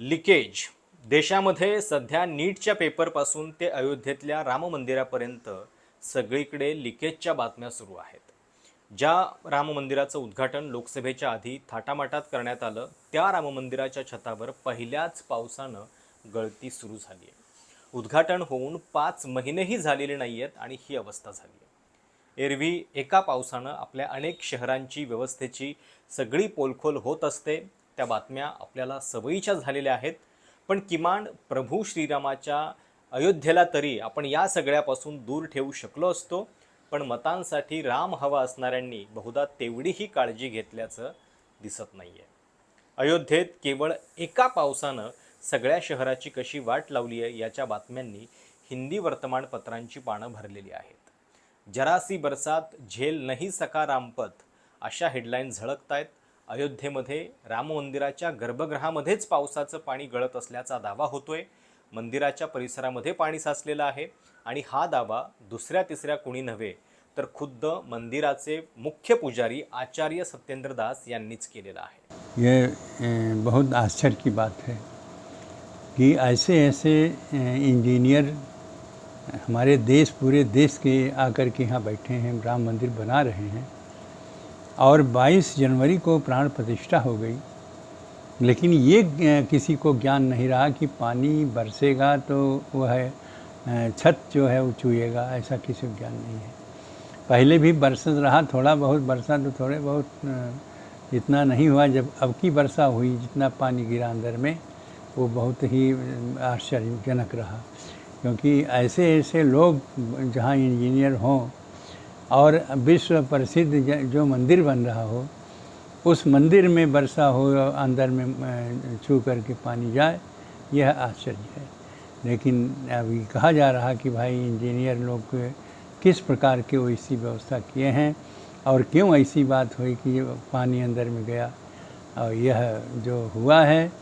Leakage. देशामध्ये सध्या नीटच्या पेपरपासून ते अयोध्येतल्या राम मंदिरापर्यंत सगळीकडे लिकेजच्या बातम्या सुरू आहेत. ज्या राम मंदिराचं उद्घाटन लोकसभेच्या आधी थाटामाटात करण्यात आलं त्या राम मंदिराच्या छतावर पहिल्याच पावसानं गळती सुरू झाली आहे. उद्घाटन होऊन पाच महिनेही झालेले नाही आहेत आणि ही अवस्था झाली आहे. एरवी एका पावसानं आपल्या अनेक शहरांची व्यवस्थेची सगळी पोलखोल होत असते त्या बातम्या आपल्याला सवयीच्या झालेल्या आहेत. पण किमान प्रभू श्रीरामाच्या अयोध्येला तरी आपण या सगळ्यापासून दूर ठेवू शकलो असतो. पण मतांसाठी राम हवा असणाऱ्यांनी बहुधा तेवढीही काळजी घेतल्याचं दिसत नाही आहे अयोध्येत केवळ एका पावसानं सगळ्या शहराची कशी वाट लावली आहे याच्या बातम्यांनी हिंदी वर्तमानपत्रांची पानं भरलेली आहेत. जरासी बरसात झेल नाही सका रामपथ अशा हेडलाईन झळकत आहेत अयोध्येमध्ये राम मंदिराच्या गर्भगृहामध्येच पावसाचं पाणी गळत असल्याचा दावा होतोय. मंदिराच्या परिसरामध्ये पाणी साचलेलं आहे आणि हा दावा दुसऱ्या तिसऱ्या कुणी नव्हे तर खुद्द मंदिराचे मुख्य पुजारी आचार्य सत्येंद्र दास यांनीच केलेला आहे. ये बहुत आश्चर्य की बात है कि ऐसे ऐसे इंजीनियर हमारे देश पूरे देश के आकर के यहाँ बैठे हैं राम मंदिर बना रहे हैं। और 22 जनवरी को प्राण प्रतिष्ठा हो गई। लेकिन ये किसी को ज्ञान नहीं रहा कि पानी बरसेगा तो वह अ, छत जो है वो चुएगा ऐसा किसी को ज्ञान नहीं है। पहले भी बरसत रहा थोड़ा बहुत बरसा तो थोड़े बहुत इतना नहीं हुआ। जब अब की वर्षा हुई जितना पानी गिरा अंदर में वो बहुत ही आश्चर्यजनक रहा। क्योंकि ऐसे ऐसे लोग जहाँ इंजीनियर हों और विश्व प्रसिद्ध जो मंदिर बन रहा हो, उस मंदिर में वर्षा हो और अंदर में छू करके पानी जाए, यह आश्चर्य है। लेकिन अभी कहा जा रहा कि भाई इंजीनियर लोग किस प्रकार के ऐसी व्यवस्था किए हैं और क्यों ऐसी बात हुई कि पानी अंदर में गया? और यह जो हुआ है,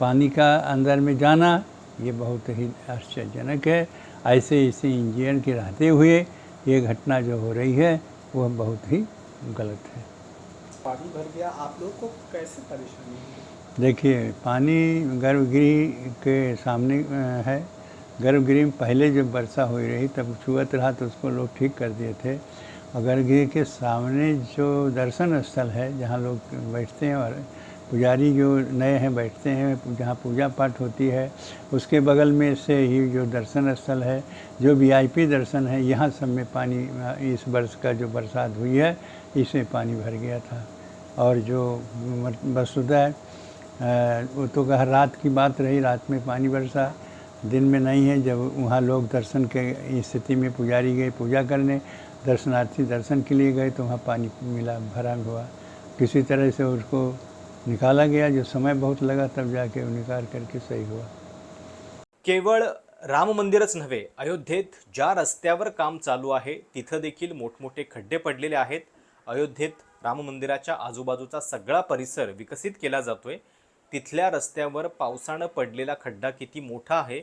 पानी का अंदर में जाना, ये बहुत ही आश्चर्यजनक है। ऐसे ऐसे इंजीनियर के रहते हुए ये घटना जो हो रही है वह बहुत ही गलत है। पानी भर गया आप लोग को कैसे परेशानी देखिए पानी गर्भगृह के सामने है। गर्भगृह में पहले जब वर्षा हो रही तब छुअत रहा तो उसको लोग ठीक कर दिए थे। और गर्भगृह के सामने जो दर्शन स्थल है जहाँ लोग बैठते हैं और पुजारी जो नए हैं, बैठते हैं, जहाँ पूजा पाठ होती है, उसके बगल में से ही जो दर्शन स्थल है, जो वीआईपी दर्शन है, यहाँ सब में पानी, इस वर्ष का जो बरसात हुई है, इसमें पानी भर गया था। और जो वसुधा वो तो कहा रात की बात रही, रात में पानी बरसा, दिन में नहीं है, जब वहाँ लोग दर्शन के स्थिति में पुजारी गए, पूजा करने, दर्शनार्थी दर्शन के लिए गए तो वहाँ पानी मिला, भरा हुआ। किसी तरह से उसको निकाला गया जो समय बहुत लगा तब जाके वो निकाल करके सही हुआ। केवळ राम मंदिरच नव्हे अयोध्येत ज्या रस्त्यावर काम चालू आहे तिथं देखील मोठमोठे खड्डे पडलेले आहेत. अयोध्येत राम मंदिराच्या आजूबाजूचा सगळा परिसर विकसित केला जातोय. तिथल्या रस्त्यावर पावसानं पडलेला खड्डा किती मोठा आहे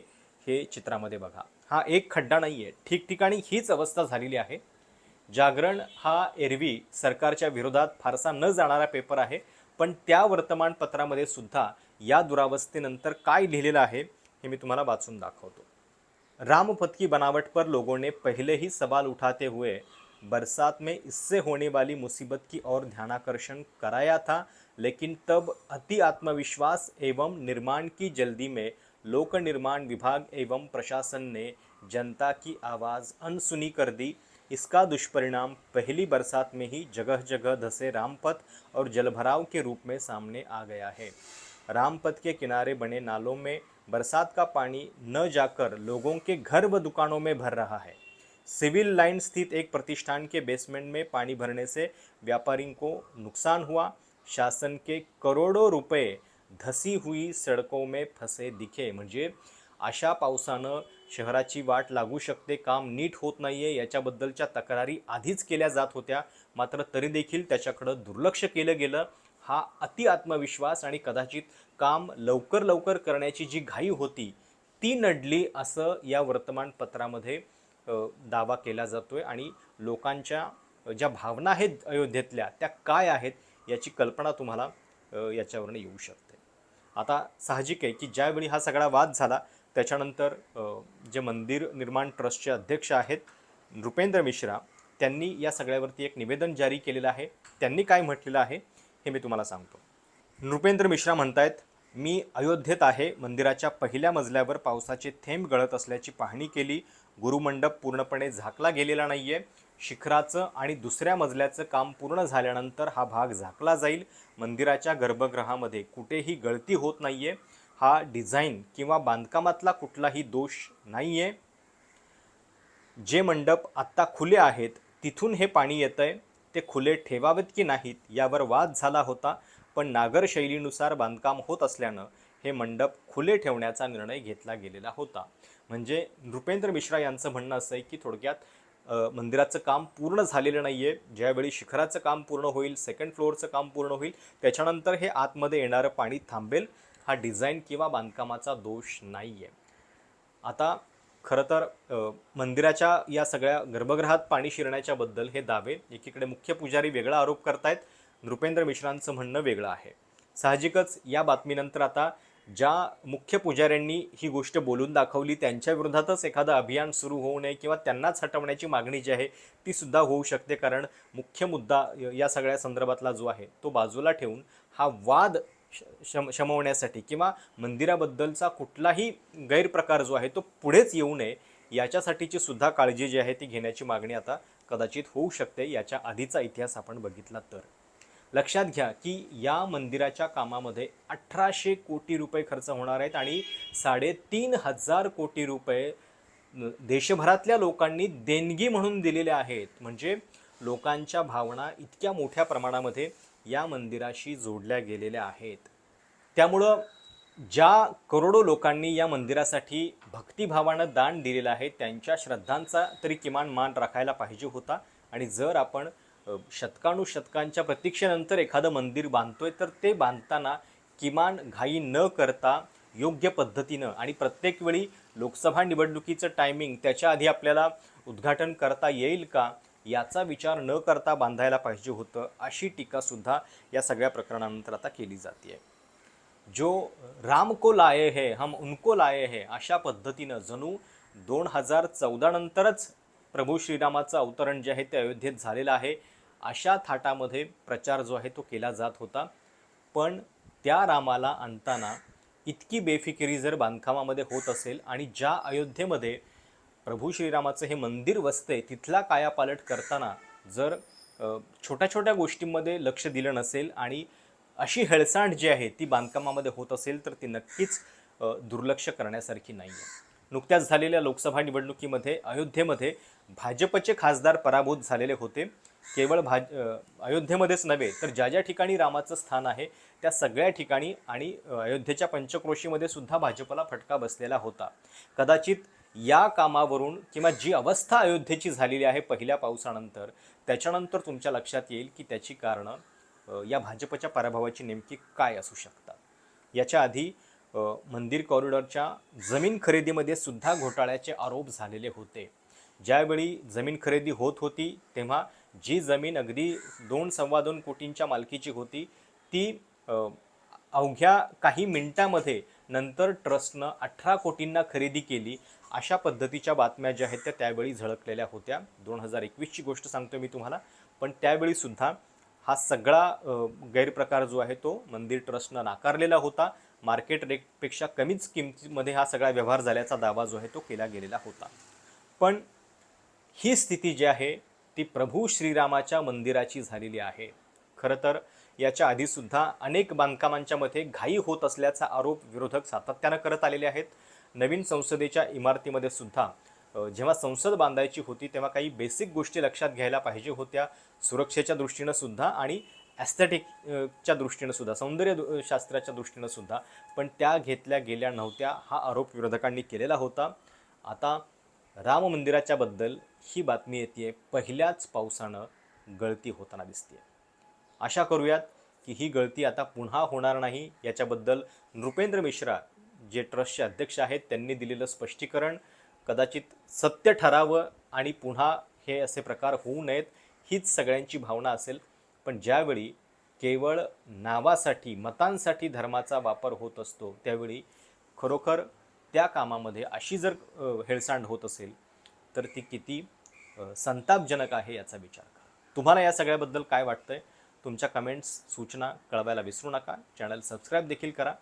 हे चित्रामध्ये बघा. हा एक खड्डा नाही आहे ठिकठिकाणी हीच अवस्था झालेली आहे. जागरण हा एरवी सरकारच्या विरोधात फारसा न जाणारा पेपर आहे. पण त्या वर्तमानपत्रामध्ये सुद्धा या दुरावस्थेनंतर काय लिहिलेलं आहे, हे मी तुम्हाला वाचून दाखवतो. रामपथ की बनावट पर लोगों ने पहले ही सवाल उठाते हुए बरसात में इससे होने वाली मुसीबत की ओर ध्यानाकर्षण कराया था, लेकिन तब अति आत्मविश्वास एवं निर्माण की जल्दी में लोक निर्माण विभाग एवं प्रशासन ने जनता की आवाज़ अनसुनी कर दी इसका दुष्परिणाम पहली बरसात में ही जगह जगह धसे रामपथ और जलभराव के रूप में सामने आ गया है। रामपथ के किनारे बने नालों में बरसात का पानी न जाकर लोगों के घर व दुकानों में भर रहा है। सिविल लाइन स्थित एक प्रतिष्ठान के बेसमेंट में पानी भरने से व्यापारी को नुकसान हुआ। शासन के करोड़ों रुपए धसी हुई सड़कों में फंसे दिखे। म्हणजे अशा पावसानं शहराची वाट लागू शकते काम नीट होत नाही आहे याच्याबद्दलच्या तक्रारी आधीच केल्या जात होत्या. मात्र तरी देखील त्याच्याकडं दुर्लक्ष केलं गेलं. हा अति आत्मविश्वास आणि कदाचित काम लवकर लवकर करण्याची जी घाई होती ती नडली असं या वर्तमानपत्रामध्ये दावा केला जातोय. आणि लोकांच्या ज्या भावना आहेत अयोध्येतल्या त्या काय आहेत याची कल्पना तुम्हाला याच्यावरनं येऊ शकते. आता साहजिक आहे की ज्यावेळी हा सगळा वाद झाला त्याच्यानंतर जे मंदिर निर्माण ट्रस्टचे अध्यक्ष आहेत नृपेंद्र मिश्रा त्यांनी या सगळ्यावरती एक निवेदन जारी केलेलं आहे. त्यांनी काय म्हटलेलं आहे हे मी तुम्हाला सांगतो. नृपेंद्र मिश्रा म्हणतायत मी अयोध्येत आहे. मंदिराच्या पहिल्या मजल्यावर पावसाचे थेंब गळत असल्याची पाहणी केली. गुरुमंडप पूर्णपणे झाकला गेलेला नाही आहे शिखराचं आणि दुसऱ्या मजल्याचं काम पूर्ण झाल्यानंतर हा भाग झाकला जाईल. मंदिराच्या गर्भगृहामध्ये कुठेही गळती होत नाही आहे हा डिझाईन किंवा बांधकामातला कुठलाही दोष नाही आहे जे मंडप आत्ता खुले आहेत तिथून हे पाणी येतं आहे ते खुले ठेवावेत की नाहीत यावर वाद झाला होता. पण नागर शैलीनुसार बांधकाम होत असल्यानं हे मंडप खुले ठेवण्याचा निर्णय घेतला गेलेला होता. म्हणजे नृपेंद्र मिश्रा यांचं म्हणणं असं आहे की थोडक्यात मंदिराचं काम पूर्ण झालेलं नाही आहे ज्यावेळी शिखराचं काम पूर्ण होईल सेकंड फ्लोअरचं काम पूर्ण होईल त्याच्यानंतर हे आतमध्ये येणारं पाणी थांबेल. हा डिझाईन किंवा बांधकामाचा दोष नाही आहे आता खरं तर मंदिराच्या या सगळ्या गर्भगृहात पाणी शिरण्याच्याबद्दल हे दावे एकीकडे मुख्य पुजारी वेगळा आरोप करतायत. नृपेंद्र मिश्रांचं म्हणणं वेगळं आहे. साहजिकच या बातमीनंतर आता ज्या मुख्य पुजाऱ्यांनी ही गोष्ट बोलून दाखवली त्यांच्या विरोधातच एखादं अभियान सुरू होऊ नये किंवा त्यांनाच हटवण्याची मागणी जी आहे ती सुद्धा होऊ शकते. कारण मुख्य मुद्दा या सगळ्या संदर्भातला जो आहे तो बाजूला ठेवून हा वाद शम शमवण्यासाठी किंवा मंदिराबद्दलचा कुठलाही गैरप्रकार जो आहे तो पुढेच येऊ नये याच्यासाठीची सुद्धा काळजी जी आहे ती घेण्याची मागणी आता कदाचित होऊ शकते याच्या आधीचा इतिहास आपण बघितला तर. लक्षात घ्या की या मंदिराच्या कामामध्ये अठराशे कोटी रुपये खर्च होणार आहेत आणि साडेतीन हजार कोटी रुपये देशभरातल्या लोकांनी देणगी म्हणून दिलेल्या आहेत. म्हणजे लोकांच्या भावना इतक्या मोठ्या प्रमाणामध्ये या मंदिराशी जोडल्या गेलेल्या आहेत. त्यामुळं ज्या करोडो लोकांनी या मंदिरासाठी भक्तिभावानं दान दिलेलं आहे त्यांच्या श्रद्धांचा तरी किमान मान राखायला पाहिजे होता. आणि जर आपण शतकानुशतकांच्या प्रतीक्षेनंतर एखादं मंदिर बांधतोय तर ते बांधताना किमान घाई न करता योग्य पद्धतीनं आणि प्रत्येक वेळी लोकसभा निवडणुकीचं टायमिंग त्याच्या आधी आपल्याला उद्घाटन करता येईल का? याचा विचार न करता बांधायला पाहिजे होतं अशी टीकासुद्धा या सगळ्या प्रकरणानंतर आता केली जाते जो राम को लाये हे हम उनको लाये हे अशा पद्धतीनं जणू दोन हजार चौदा नंतरच प्रभू श्रीरामाचं अवतरण जे आहे ते अयोध्येत झालेलं आहे अशा थाटामध्ये प्रचार जो आहे तो केला जात होता. पण त्या रामाला आणताना इतकी बेफिकिरी जर बांधकामामध्ये होत असेल आणि ज्या अयोध्येमध्ये प्रभू श्रीरामाचं हे मंदिर वसते तिथला कायापालट करताना जर छोट्या छोट्या गोष्टींमध्ये लक्ष दिलं नसेल आणि अशी हेळसांड जी आहे ती बांधकामामध्ये होत असेल तर ती नक्कीच दुर्लक्ष करण्यासारखी नाही आहे नुकत्याच झालेल्या लोकसभा निवडणुकीमध्ये अयोध्येमध्ये भाजपचे खासदार पराभूत झालेले होते. केवळ भाज अयोध्येमध्येच नव्हे तर ज्या ज्या ठिकाणी रामाचं स्थान आहे त्या सगळ्या ठिकाणी आणि अयोध्येच्या पंचक्रोशीमध्ये सुद्धा भाजपला फटका बसलेला होता. कदाचित या कामावरून किंवा जी अवस्था अयोध्येची झालेली आहे पहिल्या पावसानंतर त्याच्यानंतर तुमच्या लक्षात येईल की त्याची कारणं या भाजपच्या पराभवाची नेमकी काय असू शकतात. याच्या आधी मंदिर कॉरिडॉरच्या जमीन खरेदीमध्ये सुद्धा घोटाळ्याचे आरोप झालेले होते. ज्यावेळी जमीन खरेदी होत होती तेव्हा जी जमीन अगदी दोन सव्वा दोन कोटींच्या मालकीची होती ती अवघ्या काही मिनिटामध्ये नंतर ट्रस्टनं अठरा कोटींना खरेदी केली. अशा पद्धतीच्या बातम्या ज्या आहेत त्या त्यावेळी झळकलेल्या होत्या. दोन हजार एकवीसची गोष्ट सांगतो मी तुम्हाला. पण त्यावेळीसुद्धा हा सगळा गैरप्रकार जो आहे तो मंदिर ट्रस्टनं नाकारलेला होता. मार्केट रेटपेक्षा कमीच किमतीमध्ये हा सगळा व्यवहार झाल्याचा दावा जो आहे तो केला गेलेला होता. पण ही स्थिती जी आहे ती प्रभू श्रीरामाच्या मंदिराची झालेली आहे. खरं तर याच्या आधीसुद्धा अनेक बांधकामांच्या मध्ये घाई होत असल्याचा आरोप विरोधक सातत्यानं करत आलेले आहेत. नवीन संसदेच्या इमारतीमध्ये सुद्धा जेव्हा संसद बांधायची होती तेव्हा काही बेसिक गोष्टी लक्षात घ्यायला पाहिजे होत्या. सुरक्षेच्या दृष्टीनं सुद्धा आणि ॲस्थेटिकच्या दृष्टीनं सुद्धा सौंदर्य शास्त्राच्या दृष्टीनं सुद्धा. पण त्या घेतल्या गेल्या नव्हत्या हा आरोप विरोधकांनी केलेला होता. आता राम मंदिराच्या बद्दल ही बातमी येते पहिल्याच पावसानं गळती होताना दिसते आशा करूयात की ही गळती आता पुन्हा होणार नाही याच्याबद्दल नृपेंद्र मिश्रा जे ट्रस्टचे अध्यक्ष आहेत त्यांनी दिलेलं स्पष्टीकरण कदाचित सत्य ठरावं आणि पुन्हा हे असे प्रकार होऊ नयेत हीच सगळ्यांची भावना असेल. पण ज्यावेळी केवळ नावासाठी मतांसाठी धर्माचा वापर होत असतो त्यावेळी खरोखर त्या कामामध्ये अशी जर हेळसांड होत असेल तर ती किती संतापजनक आहे याचा विचार करा. तुम्हाला या सगळ्याबद्दल काय वाटतंय? तुमच्या कमेंट्स सूचना कळवायला विसरू नका. चॅनल सबस्क्राईब देखील करा.